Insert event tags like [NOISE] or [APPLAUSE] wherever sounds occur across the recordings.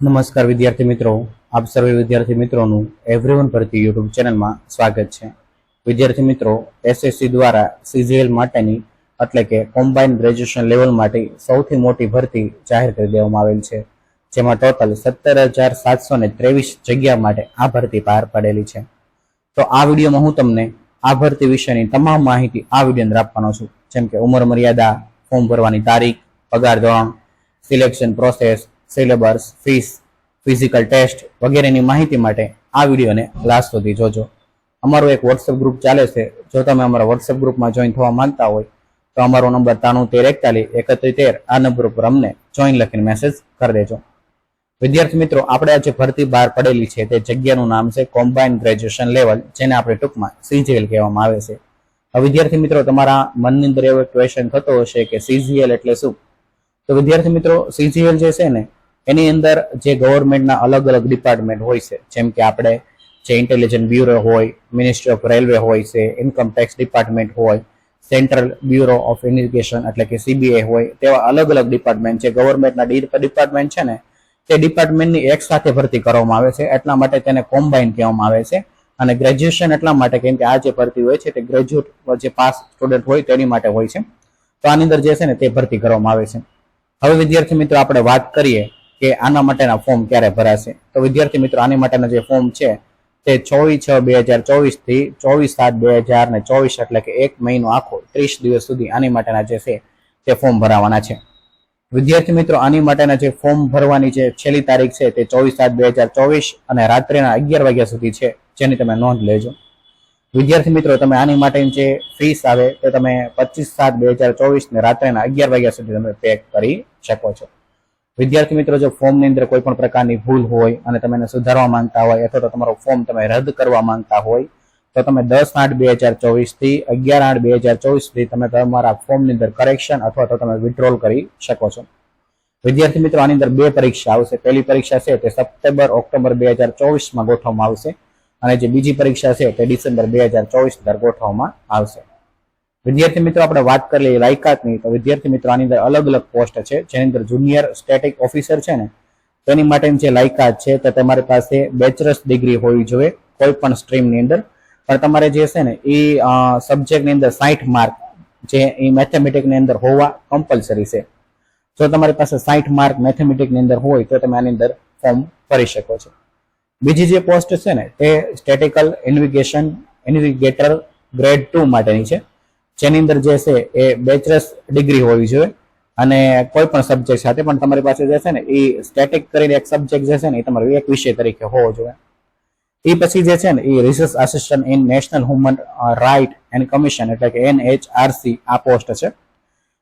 નમસ્કાર વિદ્યાર્થી મિત્રો. આપ સર્વે વિદ્યાર્થી મિત્રોનું એવરીવન ભરતી યુટ્યુબ ચેનલમાં સ્વાગત છે. વિદ્યાર્થી મિત્રો એસએસસી દ્વારા સીજીએલ માટેની એટલે કે કોમ્બાઇન ગ્રેજ્યુએશન લેવલ માટે સૌથી મોટી ભરતી જાહેર કરી દેવામાં આવેલ છે. જેમાં ટોટલ સત્તર હજાર સાતસો ને ત્રેવીસ જગ્યા માટે આ ભરતી બહાર પડેલી છે. તો આ વિડીયોમાં હું તમને આ ભરતી વિશેની તમામ માહિતી આ વીડિયો અંદર આપવાનો છું. જેમ કે ઉંમર મર્યાદા ફોર્મ ભરવાની તારીખ, પગાર ધોરણ selection process syllabus fees physical test વગેરેની માહિતી માટે આ વિડીયોને લાસ્ટ સુધી જોજો. અમારું એક વોટ્સએપ ગ્રુપ ચાલે છે. જો તમે અમારા વોટ્સએપ ગ્રુપમાં જોઈન થવા માંગતા હોય, તો અમારો નંબર ત્રાણું તેર એકતાલીસ એકત્રીસ તેર આ નંબર ઉપર અમને જોઈન લખીને મેસેજ કરી દેજો. વિદ્યાર્થી મિત્રો, આપણે આજે ભરતી બહાર પડેલી છે. તે જગ્યાનું નામ છે કોમ્બાઇન ગ્રેજ્યુએશન લેવલ જેને આપણે ટૂંકમાં સીજીએલ કહેવામાં આવે છે. વિદ્યાર્થી મિત્રો, તમારા મનની અંદર એવો ક્વેશ્ચન થતો હશે કે સીજીએલ એટલે શું? તો વિદ્યાર્થી મિત્રો સીજીએલ જે છે ને એની અંદર જે ગવર્મેન્ટના અલગ અલગ ડિપાર્ટમેન્ટ હોય છે, જેમ કે આપણે જે ઇન્ટેલિજન્ટ બ્યુરો હોય મિનિસ્ટ્રી ઓફ રેલવે હોય છે ઇન્કમ ટેક્સ ડિપાર્ટમેન્ટ હોય સેન્ટ્રલ બ્યુરો ઓફ ઇન્વેસ્ટિગેશન એટલે કે સીબીઆઈ હોય, તેવા અલગ અલગ ડિપાર્ટમેન્ટ જે ગવર્મેન્ટના ડિપાર્ટમેન્ટ છે ને, તે ડિપાર્ટમેન્ટની એક સાથે ભરતી કરવામાં આવે છે. એટલા માટે તેને કોમ્બાઇન કહેવામાં આવે છે. અને ગ્રેજ્યુએશન એટલા માટે, કેમ કે આ જે ભરતી હોય છે તે ગ્રેજ્યુએટ જે પાસ સ્ટુડન્ટ હોય તેની માટે હોય છે. તો આની અંદર જે છે ને તે ભરતી કરવામાં આવે છે. હવે વિદ્યાર્થી મિત્રો, આપણે વાત કરીએ કે આના માટેના ફોર્મ ક્યારે ભરાશે? તો વિદ્યાર્થી મિત્રો, આની માટેના જે ફોર્મ છે, તે ચોવીસ છ બે હજાર ચોવીસથી ચોવીસ સાત બે હજાર ને ચોવીસ એટલે કે એક મહિનો આખો, ત્રીસ દિવસ સુધી આની માટેના જે છે, તે ફોર્મ ભરાવાના છે. વિદ્યાર્થી મિત્રો, આની માટેના જે ફોર્મ ભરવાની જે છેલ્લી તારીખ છે, તે ચોવીસ સાત બે હજાર ચોવીસ અને રાત્રિના અગિયાર વાગ્યા સુધી છે, જેની તમે નોંધ લેજો. વિદ્યાર્થી મિત્રો, તમે આની માટેની જે ફીસ આવે, તે તમે પચીસ સાત બે હજાર ચોવીસ ને રાત્રેના અગિયાર વાગ્યા સુધી તમે પે કરી શકો છો. વિદ્યાર્થી મિત્રો, જો ફોર્મની અંદર કોઈ પણ પ્રકારની ભૂલ હોય અને તમે એને સુધારવા માંગતા હોય અથવા તો તમારો ફોર્મ તમે રદ કરવા માંગતા હોય, તો તમે દસ આઠ બે હજાર ચોવીસથી અગિયાર આઠ બે હજાર ચોવીસ સુધી તમે તમારા ફોર્મની અંદર કરેક્શન અથવા તો તમે વિડ્રોલ કરી શકો છો. વિદ્યાર્થી મિત્રો, આની અંદર બે પરીક્ષા આવશે. પહેલી પરીક્ષા છે તે સપ્ટેમ્બર, ઓક્ટોબર બે હજાર ચોવીસમાં ગોઠવવામાં આવશે અને જે બીજી પરીક્ષા છે તે ડિસેમ્બર બે હજાર ચોવીસ અંદર ગોઠવવામાં આવશે. વિદ્યાર્થી મિત્રો, આપણે વાત કરી લઈએ લાયકાતની તો વિદ્યાર્થી મિત્રો, આની અંદર અલગ અલગ પોસ્ટ છે. જેની અંદર જુનિયર સ્ટેટિક ઓફિસર છે ને, તેની માટેની જે લાયકાત છે તે તમારી પાસે બેચલર્સ ડિગ્રી હોવી જોઈએ, કોઈ પણ સ્ટ્રીમની અંદર. પણ તમારે જે છે ને એ સબ્જેક્ટની અંદર સાઠ માર્ક જે એ મેથેમેટિકની અંદર હોવા કમ્પલસરી છે. જો તમારી પાસે સાઠ માર્ક મેથેમેટિકની અંદર હોય, તો તમે આની અંદર ફોર્મ ભરી શકો છો. બીજી જે પોસ્ટ છે ને, તે સ્ટેટિકલ ઇન્વિગેશન ઇન્વિગેટર ગ્રેડ ટુ માટેની છે. જેની અંદર જે છે એ બેચરસ ડિગ્રી હોવી જોઈએ અને કોઈ પણ સબ્જેક્ટ સાથે, પણ તમારી પાસે જે છે ને એ સ્ટેટિક કરીને એક સબ્જેક્ટ જે છે ને એ તમારો એક વિષય તરીકે હોવો જોઈએ. એ પછી જે છે ને એ research assistant in national human right and commission એટલે કે એનએચઆરસી આ પોસ્ટ છે.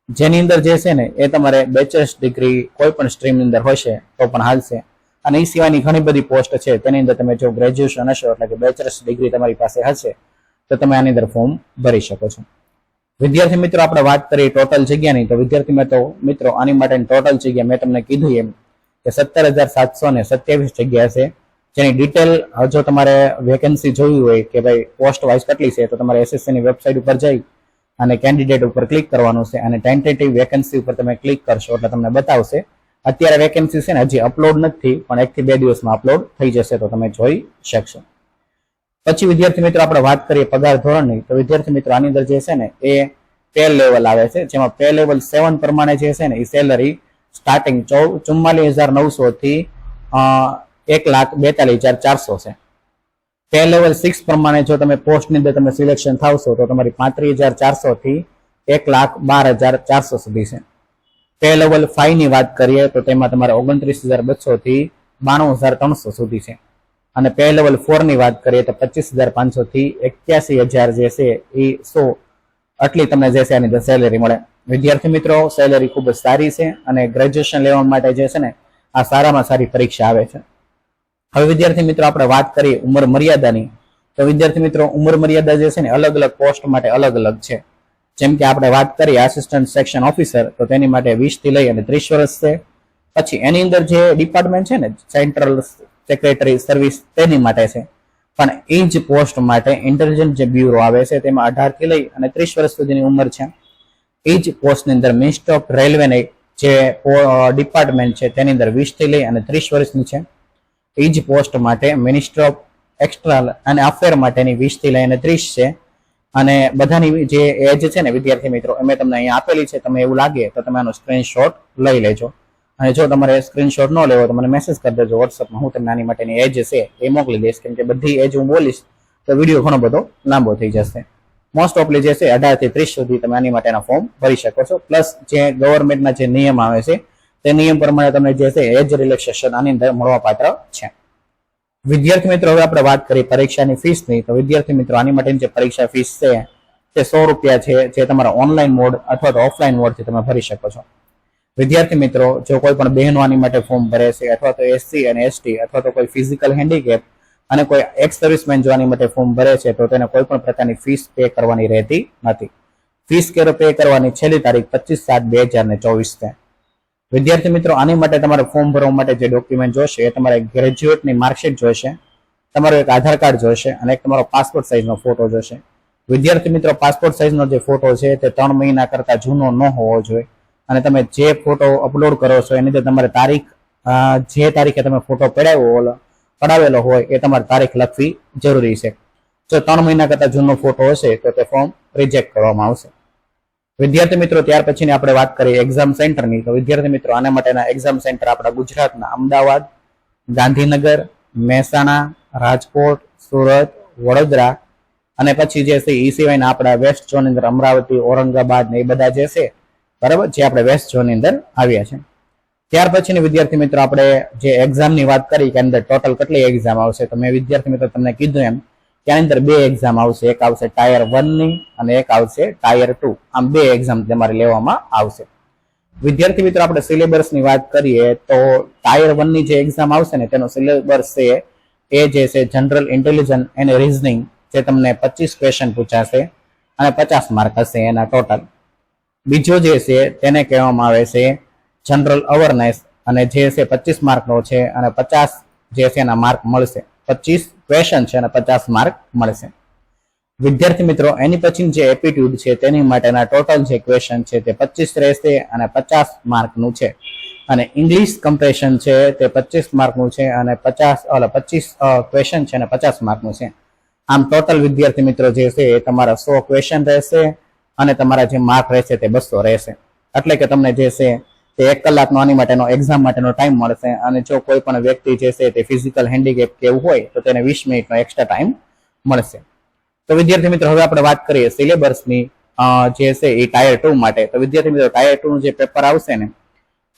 જેની અંદર જે છે ને, એ તમારે બેચલર્સ ડિગ્રી કોઈ પણ સ્ટ્રીમની અંદર હશે તો પણ હાલશે. અને એ સિવાયની ઘણી બધી પોસ્ટ છે, તેની અંદર તમે જો ગ્રેજ્યુએશન હશો, એટલે કે બેચલર્સ ડિગ્રી તમારી પાસે હશે, તો તમે આની અંદર ફોર્મ ભરી શકો છો. વિદ્યાર્થી મિત્રો, આપણે વાત કરીએ ટોટલ જગ્યાની. તો વિદ્યાર્થી મિત્રો મિત્રો, આની માટેની ટોટલ જગ્યા મેં તમને કીધું એમ કે સત્તર હજાર સાતસો ને સત્યાવીસ જગ્યા છે જેની ડિટેલ જો તમારે વેકેન્સી જોવી હોય કે ભાઈ પોસ્ટ વાઇઝ કેટલી છે, તો તમારે એસએસસી ની વેબસાઇટ ઉપર જઈ અને કેન્ડિડેટ ઉપર ક્લિક કરવાનું છે અને ટેન્ટેટિવ વેકેન્સી ઉપર તમે ક્લિક કરશો એટલે તમને બતાવશે. અત્યારે વેકેન્સી છે ને હજી અપલોડ નથી, પણ એક થી બે દિવસમાં અપલોડ થઈ જશે તો તમે જોઈ શકશો. પછી વિદ્યાર્થી મિત્રો આપણે વાત કરીએ પગાર ધોરણની, તો વિદ્યાર્થી મિત્રો આની અંદર જે છે ને, એ પે લેવલ આવે છે, જેમાં પે લેવલ સેવન પ્રમાણે જે છે ને, એ સેલરી સ્ટાર્ટિંગ ચુમ્માલીસ હજાર નવસો થી એક લાખ બેતાલીસ હજાર ચારસો છે. પે લેવલ સિક્સ પ્રમાણે જો તમે પોસ્ટની અંદર તમે સિલેક્શન થાવશો, તો તમારી પાંત્રીસ હજાર ચારસો થી એક લાખ બાર હજાર ચારસો સુધી છે. પે લેવલ ફાઈવની વાત કરીએ, તો તેમાં તમારે ઓગણત્રીસ હજાર બસો થી બાણું હજાર ત્રણસો સુધી છે. અને પે લેવલ ફોરની વાત કરીએ તો પચીસ હજાર પાંચસો થી એક્યાસી હજાર જે છે એ સો આટલી તમને જે છે આની સેલેરી મળે. વિદ્યાર્થી મિત્રો સેલેરી ખૂબ સારી છે અને ગ્રેજ્યુએશન લેવા માટે જે છે ને આ સારામાં સારી પરીક્ષા આવે છે. હવે વિદ્યાર્થી મિત્રો, આપણે વાત કરીએ ઉંમર મર્યાદાની. તો વિદ્યાર્થી મિત્રો, ઉંમર મર્યાદા જે છે ને અલગ અલગ પોસ્ટ માટે અલગ અલગ છે. જેમ કે આપણે વાત કરીએ આસિસ્ટન્ટ સેક્શન ઓફિસર તો તેની માટે વીસથી લઈ અને ત્રીસ વર્ષ છે. પછી એની અંદર જે ડિપાર્ટમેન્ટ છે ને સેન્ટ્રલ સેક્રેટરી સર્વિસ તેની માટે છે. પણ એ જ પોસ્ટ માટે ઇન્ટેલિજન્ટ જે બ્યુરો આવે છે, તેમાં અઢારથી લઈ અને ત્રીસ વર્ષ સુધીની ઉંમર છે. એ જ પોસ્ટની અંદર મિનિસ્ટર ઓફ રેલવેની જે ડિપાર્ટમેન્ટ છે, તેની અંદર વીસથી લઈ અને ત્રીસ વર્ષની છે. એ જ પોસ્ટ માટે મિનિસ્ટર ઓફ એક્સ્ટ્રલ અને અફેર માટેની વીસથી લઈને ત્રીસ છે. અને બધાની જે એજ છે ને વિદ્યાર્થી મિત્રો, એ તમને અહીંયા આપેલી છે. તમે એવું લાગે તો તમે આનો સ્ક્રીનશોટ લઈ લેજો. અને જો તમારે સ્ક્રીનશોટ ન લેવો તો મને મેસેજ કરી દેજો વોટ્સઅપમાં હું તમને આની માટેની એજ છે એ મોકલી દઈશ. કેમ કે બધી એજ હું બોલીશ તો વીડિયો ઘણો બધો લાંબો થઈ જશે. મોસ્ટ ઓફલી જે છે અઢારથી ત્રીસ સુધી તમે આની માટેના ફોર્મ ભરી શકો છો. પ્લસ જે ગવર્મેન્ટના જે નિયમ આવે છે, તે નિયમ પ્રમાણે તમને જે છે એજ રિલેક્સેશન આની અંદર મળવાપાત્ર છે. વિદ્યાર્થી મિત્રો, હવે આપણે વાત કરીએ પરીક્ષાની ફીસની તો વિદ્યાર્થી મિત્રો, આની માટેની જે પરીક્ષા ફીસ છે, તે સો રૂપિયા છે જે તમારા ઓનલાઈન મોડ અથવા તો ઓફલાઈન મોડથી તમે ભરી શકો છો. વિદ્યાર્થી મિત્રો, જો કોઈ પણ બહેનો આની માટે ફોર્મ ભરે છે અથવા તો એસસી અને એસટી અથવા તો કોઈ ફિઝિકલ હેન્ડીકેપ અને કોઈ એક્સ સર્વિસમેન જો આની માટે ફોર્મ ભરે છે, તો તેને કોઈ પણ પ્રકારની ફીસ પે કરવાની રહેતી નથી. ફીસ કેરો પે કરવાની છેલ્લી તારીખ પચીસ સાત બે હજાર ને ચોવીસ છે. વિદ્યાર્થી મિત્રો, આની માટે તમારે ફોર્મ ભરવા માટે જે ડોક્યુમેન્ટ જોશે એ તમારે ગ્રેજ્યુએટની માર્કશીટ જોઈશે તમારો એક આધાર કાર્ડ જોશે અને એક તમારો પાસપોર્ટ સાઇઝનો ફોટો જોશે. વિદ્યાર્થી મિત્રો પાસપોર્ટ સાઇઝનો જે ફોટો છે તે ત્રણ મહિના કરતા જૂનો ન હોવો જોઈએ. અને તમે જે ફોટો અપલોડ કરો છો, એની અંદર તમારે તારીખ જે તારીખે તમે ફોટો પડાવ્યો પડાવેલો હોય, એ તમારે તારીખ લખવી જરૂરી છે. જો ત્રણ મહિના કરતા જૂનો ફોટો હશે, તો તે ફોર્મ રિજેક્ટ કરવામાં આવશે. વિદ્યાર્થી મિત્રો, ત્યાર પછીની આપણે વાત કરીએ એક્ઝામ સેન્ટરની તો વિદ્યાર્થી મિત્રો, આના માટેના એક્ઝામ સેન્ટર આપણા ગુજરાતના અમદાવાદ, ગાંધીનગર, મહેસાણા, રાજકોટ, સુરત, વડોદરા અને પછી જે છે એ સિવાયના આપણા વેસ્ટ ઝોન અંદર અમરાવતી, ઔરંગાબાદ ને એ બધા જે છે બરાબર? જે આપણે વેસ્ટ ઝોનની અંદર આવ્યા છે. ત્યાર પછીની વિદ્યાર્થી મિત્રો, આપણે જે એક્ઝામની વાત કરી કે અંદર ટોટલ કેટલી એક્ઝામ આવશે, તો મેં વિદ્યાર્થી મિત્રો તમને કીધું એમ કે અંદર બે એક્ઝામ આવશે. એક આવશે ટાયર વનની અને એક આવશે ટાયર ટુ આમ બે એક્ઝામ તમારે લેવામાં આવશે. વિદ્યાર્થી મિત્રો, આપણે સિલેબસની વાત કરીએ તો ટાયર વનની જે એક્ઝામ આવશે ને, તેનો સિલેબસ છે એ જે છે જનરલ ઇન્ટેલિજન્સ એન્ડ રિઝનિંગ જે તમને પચીસ ક્વેશ્ચન પૂછાશે અને પચાસ માર્ક હશે એના ટોટલ બીજો જે છે તેને કહેવામાં આવે છે જનરલ અવેરનેસ અને જે છે પચીસ માર્કનો છે અને પચાસ જે છે એના માર્ક મળશે. પચીસ ક્વેશ્ચન છે અને પચાસ માર્ક મળશે. વિદ્યાર્થી મિત્રો, એની પછી જે એપ્ટિટ્યુડ છે તેની માટેના ટોટલ જે ક્વેશ્ચન છે તે પચીસ રહેશે અને પચાસ માર્કનું છે. અને ઇંગ્લિશ કમ્પ્રેશન છે તે પચીસ માર્કનું છે અને પચાસ એટલે પચીસ ક્વેશ્ચન છે અને પચાસ માર્કનું છે. આમ ટોટલ વિદ્યાર્થી મિત્રો જે છે એ તમારા સો ક્વેશ્ચન રહેશે અને તમારા જે માર્ક રહેશે તે બસો રહેશે. એટલે કે તમને જે છે તે એક કલાકનો આની માટેનો એક્ઝામ માટેનો ટાઈમ મળશે અને જો કોઈ પણ વ્યક્તિ જે છે તે ફિઝિકલ હેન્ડીકેપ કે એવું હોય તો તેને વીસ મિનિટનો એક્સ્ટ્રા ટાઈમ મળશે. તો વિદ્યાર્થી મિત્રો, હવે આપણે વાત કરીએ સિલેબસની જે છે એ ટાયર ટુ માટે. તો વિદ્યાર્થી મિત્રો ટાયર ટુ નું જે પેપર આવશે ને,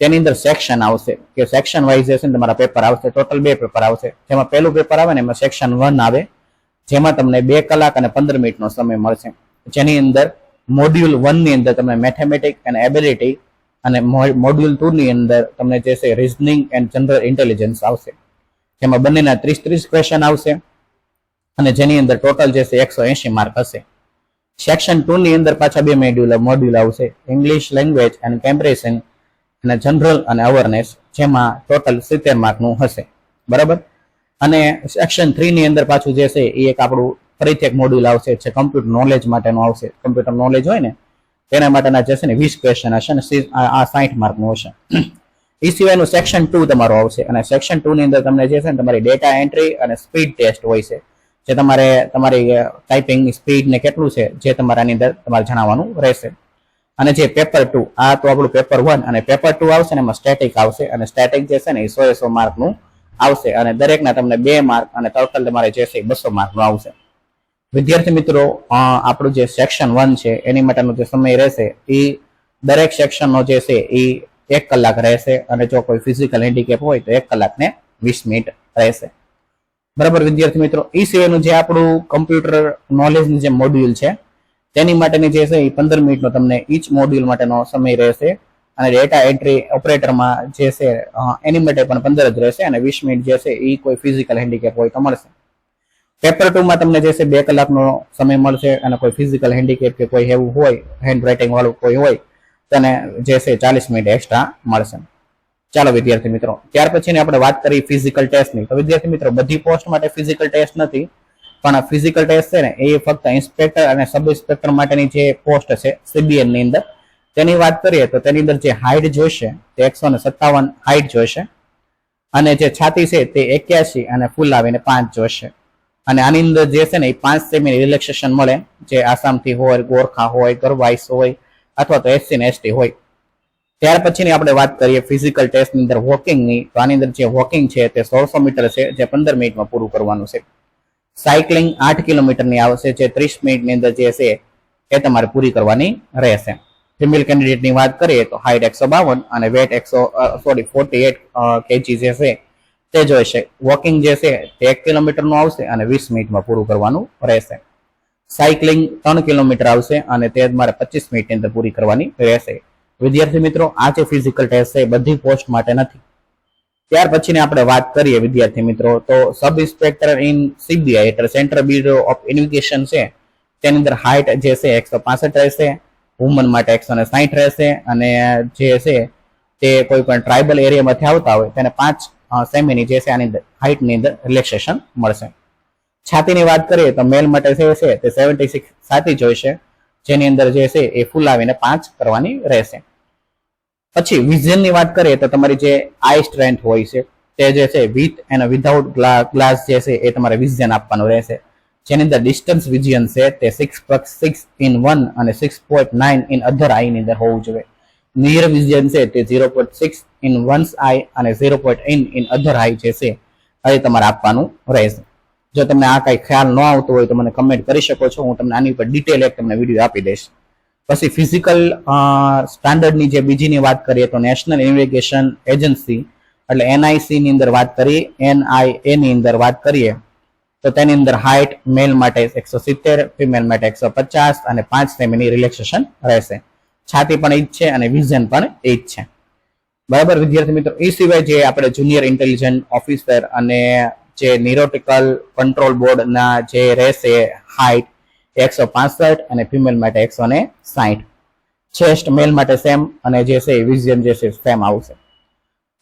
તેની અંદર સેક્શન આવશે. કે સેક્શન વાઇઝ છે તમારા પેપર આવશે. ટોટલ બે પેપર આવશે. જેમાં પહેલું પેપર આવે ને એમાં સેક્શન વન આવે, જેમાં તમને બે કલાક અને પંદર મિનિટનો સમય મળશે. જેની અંદર મોડ્યુલ વનની અંદર તમને મેથેમેટિક એન્ડ એબિલિટી અને મોડ્યુલ ટુની અંદર તમને જે છે રિઝનિંગ એન્ડ જનરલ ઇન્ટેલિજન્સ આવશે. જેમાં બંનેના ત્રીસ ત્રીસ ક્વેશ્ચન આવશે અને જેની અંદર ટોટલ જે છે એકસો એંશી માર્ક હશે. સેક્શન ટુની અંદર પાછા બે મોડ્યુલ મોડ્યુલ આવશે. ઇંગ્લિશ લેંગ્વેજ એન્ડ કેમ્પરેશન અને જનરલ અને અવેરનેસ જેમાં ટોટલ સિત્તેર માર્કનું હશે. બરાબર? અને સેક્શન થ્રીની અંદર પાછું જે છે એ એક આપણું ફરીથી એક મોડ્યુલ આવશે, જે કમ્પ્યુટર નોલેજ માટેનું આવશે. કમ્પ્યુટર નોલેજ હોય ને, તેના માટેના જે છે ને વીસ ક્વેશ્ચન હશે ને આ સાઠ માર્કનું હશે. [CLEARS THROAT] એ સિવાયનું સેક્શન ટુ તમારું આવશે. અને સેક્શન ટુ ની અંદર તમને જે છે ને, તમારી ડેટા એન્ટ્રી અને સ્પીડ ટેસ્ટ હોય છે, જે તમારે તમારી ટાઈપિંગની સ્પીડ ને કેટલું છે, જે તમારાની અંદર તમારે જણાવવાનું રહેશે. અને જે પેપર ટુ આ તો આપણું પેપર વન અને પેપર ટુ આવશે ને, એમાં સ્ટેટિક આવશે. અને સ્ટેટિક જે છે ને, એ સો એ સો માર્કનું આવશે. અને દરેકના તમને બે માર્ક અને ટોટલ તમારે જે છે બસો માર્કનું આવશે. વિદ્યાર્થી મિત્રો આપણું જે સેક્શન વન છે, એની માટેનો જે સમય રહેશે, એ દરેક સેક્શનનો જે છે, એ એક કલાક રહેશે અને જો કોઈ ફિઝિકલ હેન્ડીકેપ હોય, તો એક કલાકને વીસ મિનિટ રહેશે. બરાબર વિદ્યાર્થી મિત્રો એ સિવાયનું જે આપણું કમ્પ્યુટર નોલેજનું જે મોડ્યુલ છે, તેની માટેની જે છે, એ પંદર મિનિટનો તમને ઈચ મોડ્યુલ માટેનો સમય રહેશે અને ડેટા એન્ટ્રી ઓપરેટરમાં જે છે એની માટે પણ પંદર જ રહેશે અને વીસ મિનિટ જે છે એ કોઈ ફિઝિકલ હેન્ડીકેપ હોય તો મળશે. પેપર ટુમાં તમને જે છે બે કલાકનો સમય મળશે અને કોઈ ફિઝિકલ હેન્ડીકેપ કે કોઈ એવું હોય હેન્ડ રાઇટિંગ વાળું કોઈ હોય, તેને જે છે ચાલીસ મિનિટ એક્સ્ટ્રા મળશે. ચાલો વિદ્યાર્થી મિત્રો, ત્યાર પછી આપણે વાત કરી ફિઝિકલ ટેસ્ટની તો વિદ્યાર્થી મિત્રો, બધી પોસ્ટ માટે ફિઝિકલ ટેસ્ટ નથી, પણ ફિઝિકલ ટેસ્ટ છે ને, એ ફક્ત ઇન્સ્પેક્ટર અને સબ ઇન્સ્પેક્ટર માટેની જે પોસ્ટ છે સીબીએનની અંદર. તેની વાત કરીએ તો તેની અંદર જે હાઈટ જોઈશે, તે એકસો ને સત્તાવન હાઈટ જોઈશે. અને જે છાતી છે તે એક્યાસી અને ફૂલ આવીને પાંચ જોઈશે. અને આની અંદર જે છે ને એ પાંચ સેમી રિલેક્સેશન મળે, જે આસામથી હોય, ગોરખા હોય ગરવાઈસ હોય, અથવા તો એસસી ને એસટી હોય. ત્યાર પછીની આપણે વાત કરીએ ફિઝિકલ ટેસ્ટની અંદર વોકિંગની તો આની અંદર જે વોકિંગ છે તે સોળસો મીટર છે, જે પંદર મિનિટમાં પૂરું કરવાનું છે. સાયકલિંગ આઠ કિલોમીટરની આવશે જે ત્રીસ મિનિટની અંદર જે છે એ તમારે પૂરી કરવાની રહેશે. ફિમેલ કેન્ડિડેટની વાત કરીએ તો હાઇટ એકસો બાવન અને વેટ એકસો સોરી ફોર્ટી એટ કેજી જે છે તે જોઈશે વોકિંગ જે છે, તે એક કિલોમીટરનું આવશે અને વીસ મિનિટમાં પૂરું કરવાનું રહેશે. સાયકલિંગ ત્રણ કિલોમીટર આવશે અને તે મારે પચીસ મિનિટની અંદર પૂરી કરવાની રહેશે. વિદ્યાર્થી મિત્રો, આ જે ફિઝિકલ ટેસ્ટ છે બધી પોસ્ટ માટે નથી. ત્યાર પછીની આપણે વાત કરીએ વિદ્યાર્થી મિત્રો, તો સબ ઇન્સ્પેક્ટર ઇન સીબીઆઈ એટલે સેન્ટ્રલ બ્યુરો ઓફ ઇન્વેસ્ટિગેશન છે. તેની અંદર હાઇટ જે છે, એકસો પાસઠ રહેશે વુમન માટે એકસો ને સાહીઠ રહેશે, અને જે છે, તે કોઈ પણ ટ્રાઇબલ એરિયામાંથી આવતા હોય, તેને પાંચ સેમીની જે છે, આની હાઇટની અંદર રિલેક્સેશન મળશે. છાતીની વાત કરીએ તો મેલ માટે જે છે, તે સેવન્ટી સિક્સ છાતી જોઈશે જેની અંદર જે છે, એ ફૂલાવીને પાંચ કરવાની રહેશે. પછી વિઝનની વાત કરીએ તો તમારી જે આઈ સ્ટ્રેન્થ હોય છે, તે જે છે વિથ એન્ડ વિધાઉટ ગ્લાસ જે છે, એ તમારે વિઝન આપવાનું રહેશે. જેની અંદર ડિસ્ટન્સ વિઝન છે, તે સિક્સ સિક્સ ઇન વન અને six point nine in other આઈની અંદર હોવું જોઈએ. નિયર વિઝન છે, તે zero point six in one's eye અને zero point in in other eye જે છે, એ તમારે આપવાનું રહેશે. જો તમને આ કઈ ખ્યાલ ન આવતો હોય તો મને કમેન્ટ કરી શકો છો, હું તમને આની ઉપર ડિટેલ એક તમને વીડિયો આપી દઈશ. પછી ફિઝિકલ સ્ટાન્ડર્ડની જે બીજીની વાત કરીએ તો નેશનલ ઇન્વેસ્ટિગેશન એજન્સી એટલે એનઆઈસીની અંદર વાત કરીએ એનઆઈએ ની અંદર વાત કરીએ, તો તેની અંદર હાઇટ મેલ માટે એકસો સિત્તેર ફિમેલ માટે એકસો પચાસ અને પાંચ સેમીની રિલેક્સેશન રહેશે. છાતી પણ એ જ છે અને વિઝન પણ એ જ છે. બરાબર, વિદ્યાર્થી મિત્રો? એ સિવાય જે આપણે જુનિયર ઇન્ટેલિજન્ટ ઓફિસર અને જે નિરોટિકલ કંટ્રોલ બોર્ડના જે રહેશે હાઇટ એકસો પાસઠ અને ફિમેલ માટે એકસો ને સાહીઠ. ચેસ્ટ મેલ માટે સેમ અને જે છે વિઝન જે છે સેમ આવશે.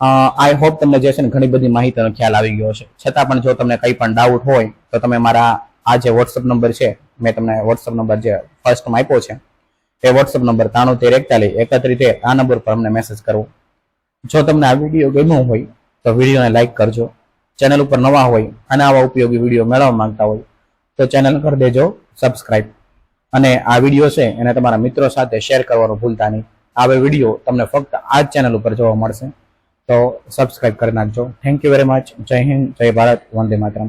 આઈ હોપ તમને જે છે ને ઘણી બધી માહિતીનો ખ્યાલ આવી ગયો છે છતાં પણ જો તમને કંઈ પણ ડાઉટ હોય, તો તમે મારા આ જે વોટ્સઅપ નંબર છે, મેં તમને વોટ્સઅપ નંબર જે ફર્સ્ટમાં આપ્યો છે એ વોટ્સઅપ નંબર ત્રાણું તેર એકતાલીસ એકત્રીસ તેર આ નંબર પર અમને મેસેજ કરવો જો તમને આ વીડિયો ગમ્યો હોય, તો વિડીયોને લાઇક કરજો. ચેનલ ઉપર નવા હોય અને આવા ઉપયોગી વીડિયો મેળવવા માંગતા હોય, તો ચેનલ કરી દેજો સબસ્ક્રાઇબ અને આ વીડિયો છે, એને તમારા મિત્રો સાથે શેર કરવાનું ભૂલતા નહીં. આવે વીડિયો તમને ફક્ત આ જ ચેનલ ઉપર જોવા મળશે. તો સબસ્ક્રાઇબ કરી નાખજો. થેન્ક યુ વેરી મચ જય હિન્દ, જય ભારત, વંદે માતરમ.